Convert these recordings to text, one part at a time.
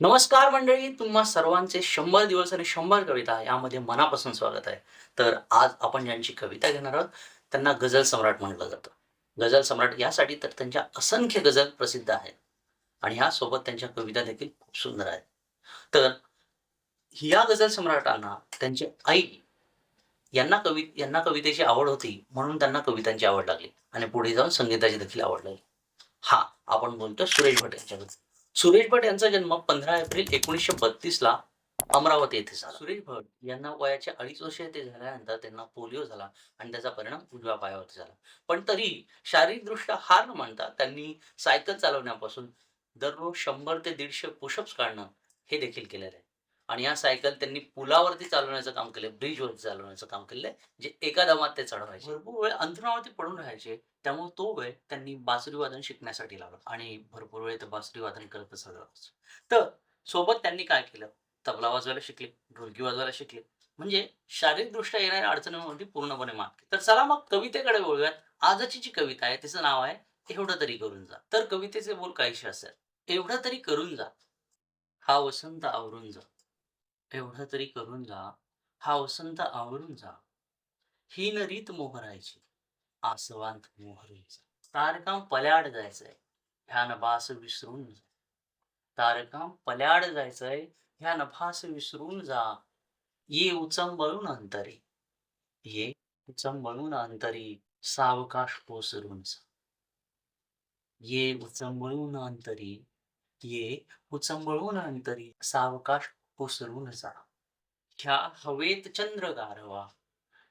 नमस्कार मंडळी तुम्हा सर्वांचे शंभर दिवस आणि शंभर कविता यामध्ये मनापासून स्वागत आहे. तर आज आपण ज्यांची कविता घेणार आहोत त्यांना गझल सम्राट म्हटलं जातं. गझल सम्राट यासाठी तर त्यांच्या असंख्य गझल प्रसिद्ध आहेत आणि ह्यासोबत त्यांच्या कविता देखील खूप सुंदर आहेत. तर या गझल सम्राटांना त्यांची आई यांना कवि यांना कवितेची आवड होती म्हणून त्यांना कवितांची आवड लागली आणि पुढे जाऊन संगीताची देखील आवड लागली. हा आपण बोलतो सुरेश भट यांच्याबद्दल. सुरेश भट यांचा जन्म पंधरा एप्रिल एकोणीसशे बत्तीस ला अमरावती येथे झाला. सुरेश भट यांना वयाचे अडीच वर्ष येथे झाल्यानंतर त्यांना पोलिओ झाला आणि त्याचा परिणाम उजव्या पायावरती झाला. पण तरी शारीरिकदृष्ट्या हार न मानता त्यांनी सायकल चालवण्यापासून दररोज शंभर ते दीडशे पुशअप्स काढणं हे देखील केलेलं आहे. आणि या सायकल त्यांनी पुलावरती चालवण्याचं काम केलं ब्रिजवरती चालवण्याचं काम केलेलं आहे जे एका दमात ते चढवायचे. भरपूर वेळ अंथरुणावरती पडून राहायचे त्यामुळे तो वेळ त्यांनी बासरी वादन शिकण्यासाठी लावला आणि भरपूर वेळ ते बासरी वादन करतच तर सोबत त्यांनी काय केलं? तबला वाजवायला शिकले ढोलकी वाजवायला शिकले. म्हणजे शारीरिकदृष्ट्या येणाऱ्या अडचणींवरती पूर्णपणे मात तर चला मग कवितेकडे बोलूयात आजची जी कविता आहे तिचं नाव आहे एवढं तरी करून जा. तर कवितेचे बोल काहीशी असेल एवढं तरी करून जा. हा वसंत आवरून जा. एवढं तरी करून जा. हा वसंत आवरून जा. ही न रीत मोहरायची. आसवांत मोहरून जा. तारकां पल्याड जायचंय. ह्या नभास विसरून जा. तारकां पल्याड जायचंय. ह्या नभास विसरून जा. ये उचंबळून अंतरी. ये उचंबळून अंतरी. सावकाश पोसरून जा. ये उचंबळून अंतरी. ये उचंबळून अंतरी. सावकाश पोसरून जा ह्या हवेत चंद्र गारवा.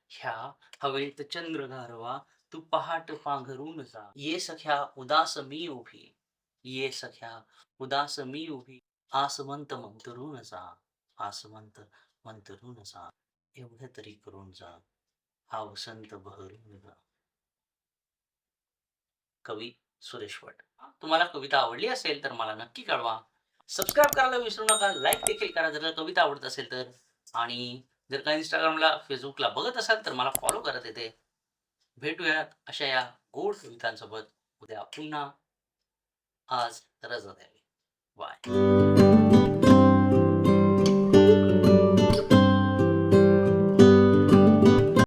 ह्या हवेत चंद्र गारवा तू पहाट पांघरून जा. ये सख्या उदास मी उभी. ये सख्या उदास मी उभी. आसमंत मंतरून जा. आसमंत मंतरून जा. एवढं तरी करून जा. हा वसंत बहरून जा. कवी सुरेश भट. तुम्हाला कविता आवडली असेल तर मला नक्की कळवा. सबस्क्राईब करायला विसरू नका. लाईक देखील करा. जर कविता आवडत असेल तर. आणि जर का इंस्टाग्रामला फेसबुकला बघत असाल तर मला फॉलो करत येते. भेटूयात अशा या गोड कवितांसोबत. उद्या पुन्हा. आज रजा द्यावी बाय